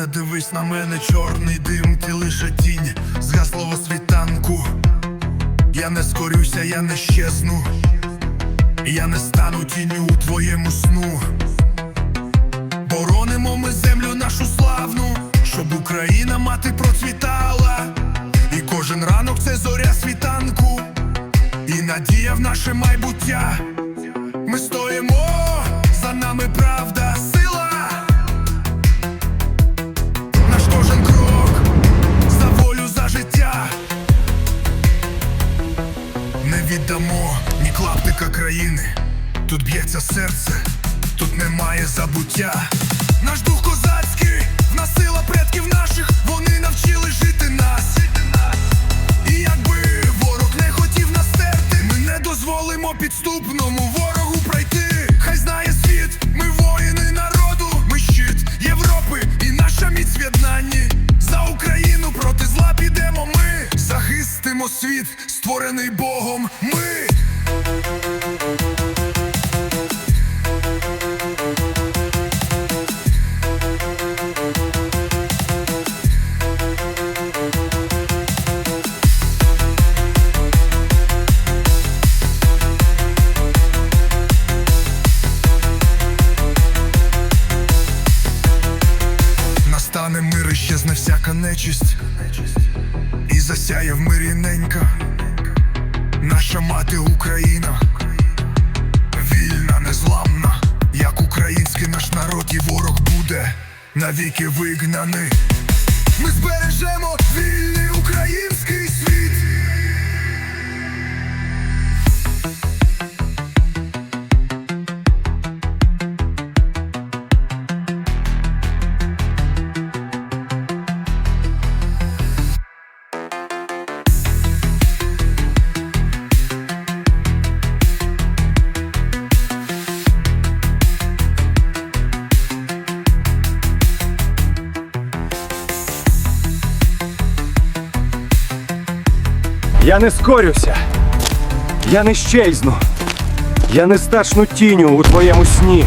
дивись на мене, чорний дим, ти лише тінь згаслого світанку. Я не скорюся, я не щезну, я не стану тінню у твоєму сну. Боронимо ми землю нашу славну, щоб Україна мати процвітала. І кожен ранок це зоря світанку, і надія в наше майбуття. Ми стоїмо, за нами правда, віддамо ні клаптика країни. Тут б'ється серце, тут немає забуття. Наш дух козацький, в нас сила предків наших, вони навчили жити нас. І якби ворог не хотів нас терти, ми не дозволимо підступному Захистимо світ, створений Богом. Ми. Настане мир щезне всяка нечисть, засяє в мирі наша мати Україна, вільна, незламна, як український наш народ, і ворог буде навіки вигнаний. Ми збережемо вільний Я не скорюся, я не щезну, я не стачну тіню у твоєму сні.